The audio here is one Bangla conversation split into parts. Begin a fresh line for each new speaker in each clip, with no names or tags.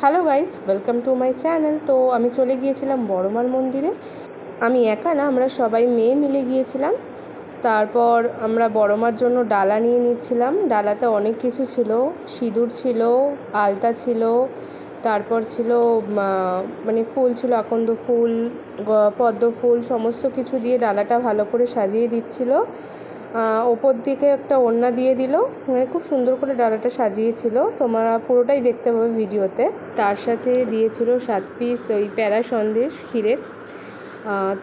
Hello guys welcome to my channel তো আমি চলে গিয়েছিলাম বড়মার মন্দিরে। আমি একা না, আমরা সবাই মেয়ে মিলে গিয়েছিলাম। তারপর আমরা বড়মার জন্য ডালা নিয়ে নিচ্ছিলাম। ডালাতে অনেক কিছু ছিল, সিঁদুর ছিল, আলতা ছিল, তারপর ছিল মানে ফুল ছিল, আকন্দ ফুল পদ্ম ফুল, সমস্ত কিছু দিয়ে ডালাটা ভালো করে সাজিয়ে দিচ্ছিল। ওপর দিকে একটা ওড়না দিয়ে দিল। মানে খুব সুন্দর করে ডালাটা সাজিয়েছিল। তোমরা পুরোটাই দেখতে পাবে ভিডিওতে। তার সাথে দিয়েছিল সাত পিস ওই প্যারা সন্দেশ ক্ষীরের।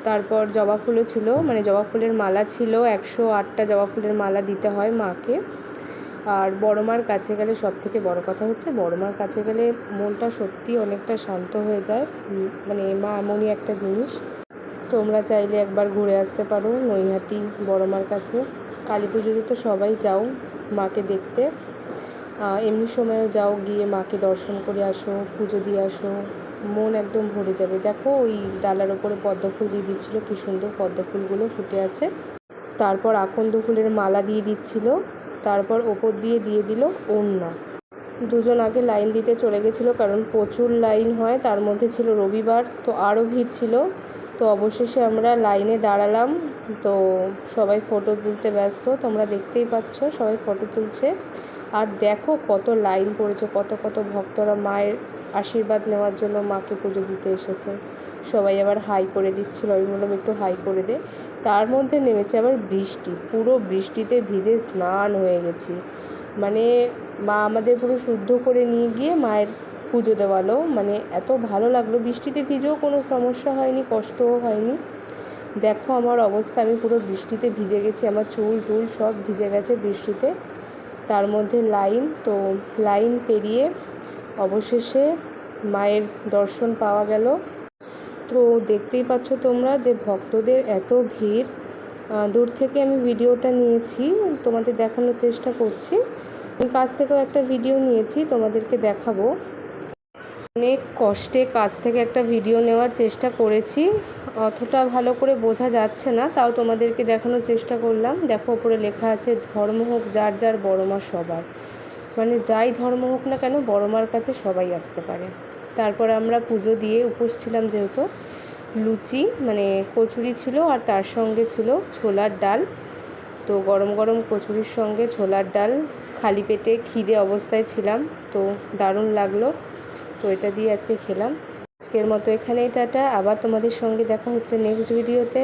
তারপর জবা ফুলও ছিল। মানে জবা ফুলের মালা ছিল। একশো আটটা জবা ফুলের মালা দিতে হয় মাকে। আর বড় মার কাছে গেলে সব থেকে বড় কথা হচ্ছে বড় মার কাছে গেলে মনটা সত্যি অনেকটা শান্ত হয়ে যায়। মানে মা এমনই একটা জিনিস। তোমরা চাইলে একবার ঘুরে আসতে পারো নৈহাটি বড় মার কাছে। কালী পুজোতে তো সবাই যাও মাকে দেখতে। এমনি সময়ও যাও, গিয়ে মাকে দর্শন করে আসো, পুজো দিয়ে আসো। মন একদম ভরে যাবে। দেখো ওই ডালার ওপরে পদ্ম ফুল দিয়ে দিচ্ছিল, কী সুন্দর পদ্ম ফুলগুলো ফুটে আছে। তারপর আকন্দ ফুলের মালা দিয়ে দিচ্ছিল, তারপর ওপর দিয়ে দিয়ে দিল ওড়না। দুজন আগে লাইন দিতে চলে গেছিল, কারণ প্রচুর লাইন হয়, তার মধ্যে ছিল রবিবার, তো আরও ভিড় ছিল। তো অবশেষে আমরা লাইনে দাঁড়ালাম। তো সবাই ফটো তুলতে ব্যস্ত, তোমরা দেখতেই পাচ্ছ সবাই ফটো তুলছে। আর দেখো কত লাইন পড়েছে, কত কত ভক্তরা মায়ের আশীর্বাদ নেওয়ার জন্য মাকে পুজো দিতে এসেছে। সবাই আবার হাই করে দিচ্ছিল আমি বললাম একটু হাই করে দে। তার মধ্যে নেমেছে আবার বৃষ্টি, পুরো বৃষ্টিতে ভিজে স্নান হয়ে গেছি। মানে মা আমাদের পুরো শুদ্ধ করে নিয়ে গিয়ে মায়ের পুজো দেওয়ালো। মানে এত ভালো লাগল। বৃষ্টিতে ভিজেও কোনো সমস্যা হয়নি, কষ্টও হয়নি। দেখো আমার অবস্থা, আমি পুরো বৃষ্টিতে ভিজে গেছি। আমার চুল টুল সব ভিজে গেছে বৃষ্টিতে। তার মধ্যে লাইন, তো লাইন পেরিয়ে অবশেষে মায়ের দর্শন পাওয়া গেল। তো দেখতেই পাচ্ছ তোমরা যে ভক্তদের এত ভিড়। দূর থেকে আমি ভিডিওটা নিয়েছি, তোমাদের দেখানোর চেষ্টা করছি। কাছ থেকেও একটা ভিডিও নিয়েছি, তোমাদেরকে দেখাবো। অনেক কষ্টে কাছ থেকে একটা ভিডিও নেওয়ার চেষ্টা করেছি। অতটা ভালো করে বোঝা যাচ্ছে না, তাও তোমাদেরকে দেখানোর চেষ্টা করলাম। দেখো ওপরে লেখা আছে, ধর্ম হোক, যার যার বড় মা সবার। মানে যাই ধর্ম হোক না কেন বড় মার কাছে সবাই আসতে পারে। তারপর আমরা পুজো দিয়ে উপোস ছিলাম যেহেতু। লুচি মানে কচুরি ছিল আর তার সঙ্গে ছিল ছোলার ডাল। তো গরম গরম কচুরির সঙ্গে ছোলার ডাল, খালি পেটে খিদে অবস্থায় ছিলাম। তো দারুণ লাগল। তো এটা দিয়ে আজকে খেলাম। আজকের মতো এখানেই, টাটা। আবার তোমাদের সঙ্গে দেখা হচ্ছে নেক্সট ভিডিওতে